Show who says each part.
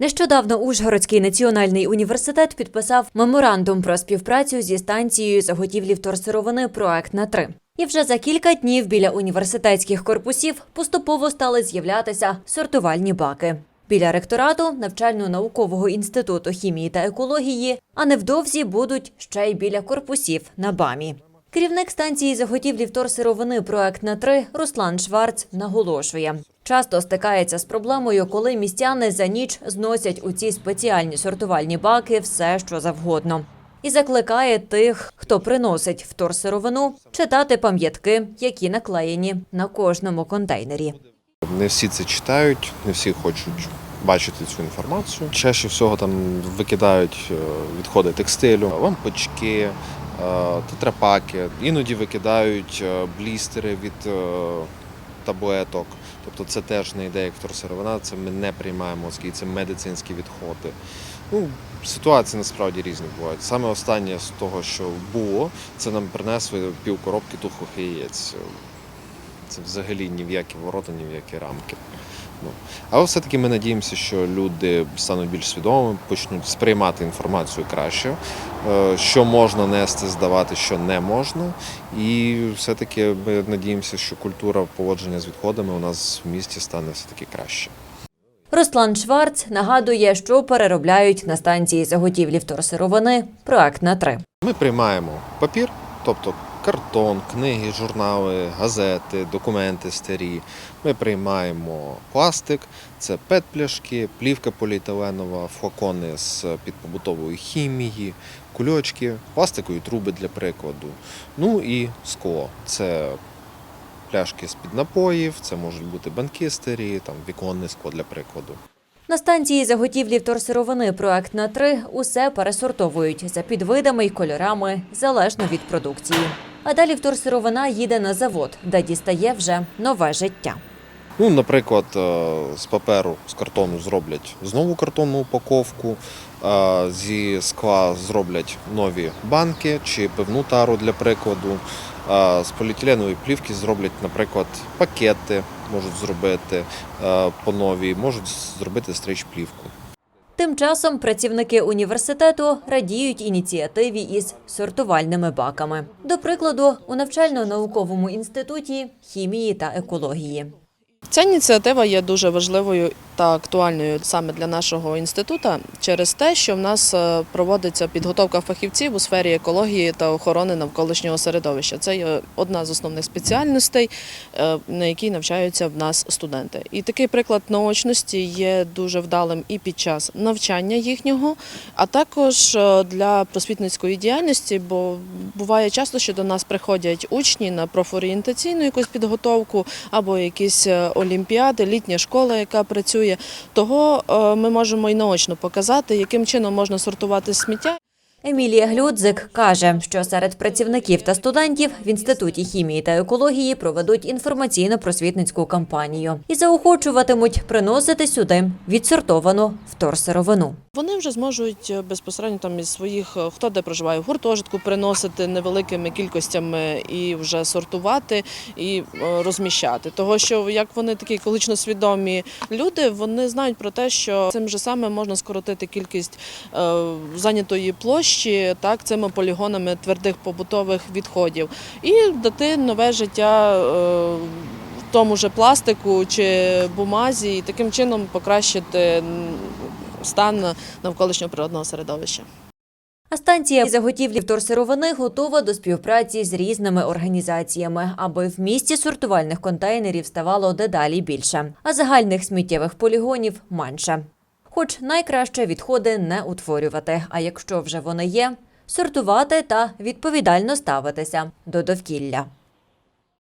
Speaker 1: Нещодавно Ужгородський національний університет підписав меморандум про співпрацю зі станцією заготівлі вторсировини проект на 3 І вже за кілька днів біля університетських корпусів поступово стали з'являтися сортувальні баки. Біля ректорату навчально-наукового інституту хімії та екології, а невдовзі будуть ще й біля корпусів на БАМі. Керівник станції заготівлі вторсировини проект на 3 Руслан Шварц наголошує. Часто стикається з проблемою, коли містяни за ніч зносять у ці спеціальні сортувальні баки все, що завгодно. І закликає тих, хто приносить вторсировину, читати пам'ятки, які наклеєні на кожному контейнері.
Speaker 2: Не всі це читають, не всі хочуть бачити цю інформацію. Чаще всього там викидають е, відходи текстилю, лампочки, е, тетрапаки. Іноді викидають е, блістери від таблеток. Тобто це теж не йде як вторсировина, це ми не приймаємо, оскільки це медицинські відходи. Ну, ситуації насправді різні бувають. Саме останнє з того, що було, це нам принесли пів коробки тухлих яєць. Це взагалі ні в які ворота, ні в які рамки. Ну. Але все-таки ми надіємося, що люди стануть більш свідомими, почнуть сприймати інформацію краще, е, що можна нести, здавати, що не можна. І все-таки ми надіємося, що культура поводження з відходами у нас в місті стане все-таки краще.
Speaker 1: Руслан Шварц нагадує, що переробляють на станції заготівлі вторсировини проект на 3
Speaker 2: Ми приймаємо папір, тобто картон, книги, журнали, газети, документи старі. Ми приймаємо пластик, це пет-пляшки, плівка поліетиленова, флакони з під побутової хімії, кульочки, пластикові труби для прикладу. Ну і скло. Це пляшки з-під напоїв, це можуть бути банки старі, там віконне скло для прикладу.
Speaker 1: На станції заготівлі вторсировини проект на 3 усе пересортовують за підвидами й кольорами залежно від продукції. А далі вторсировина їде на завод, де дістає вже нове життя.
Speaker 2: Ну, наприклад, е, з паперу, з картону зроблять знову картонну упаковку, е, зі скла зроблять нові банки чи пивну тару для прикладу. е, З поліетиленової плівки зроблять, наприклад, пакети можуть зробити по новій, можуть зробити стрич плівку.
Speaker 1: Тим часом працівники університету радіють ініціативі із сортувальними баками. До прикладу, у навчально-науковому інституті хімії та екології.
Speaker 3: Ця ініціатива є дуже важливою та актуальною саме для нашого інституту через те, що в нас е, проводиться підготовка фахівців у сфері екології та охорони навколишнього середовища. Це є одна з основних спеціальностей, е, на якій навчаються в нас студенти. І такий приклад наочності є дуже вдалим і під час навчання їхнього, а також е, для просвітницької діяльності, бо буває часто, що до нас приходять учні на профорієнтаційну якусь підготовку або якісь олімпіади, літня школа, яка працює. Того е, ми можемо і наочно показати, яким чином можна сортувати сміття.
Speaker 1: Емілія Глюдзик каже, що серед працівників та студентів в інституті хімії та екології проведуть інформаційно-просвітницьку кампанію і заохочуватимуть приносити сюди відсортовану вторсировину.
Speaker 3: Вони вже зможуть е, безпосередньо там із своїх, е, хто де проживає в гуртожитку, приносити невеликими кількостями і вже сортувати і е, розміщати. Того, що як вони такі екологічно свідомі люди, вони знають про те, що цим же саме можна скоротити кількість зайнятої площі, так цими полігонами твердих побутових відходів, і дати нове життя. Тому же пластику чи бумазі, і таким чином покращити стан навколишнього природного середовища.
Speaker 1: А станція заготівлі вторсировини готова до співпраці з різними організаціями, аби в місті сортувальних контейнерів ставало дедалі більше, а загальних сміттєвих полігонів менше. Хоч найкраще відходи не утворювати, а якщо вже вони є, сортувати та відповідально ставитися до довкілля.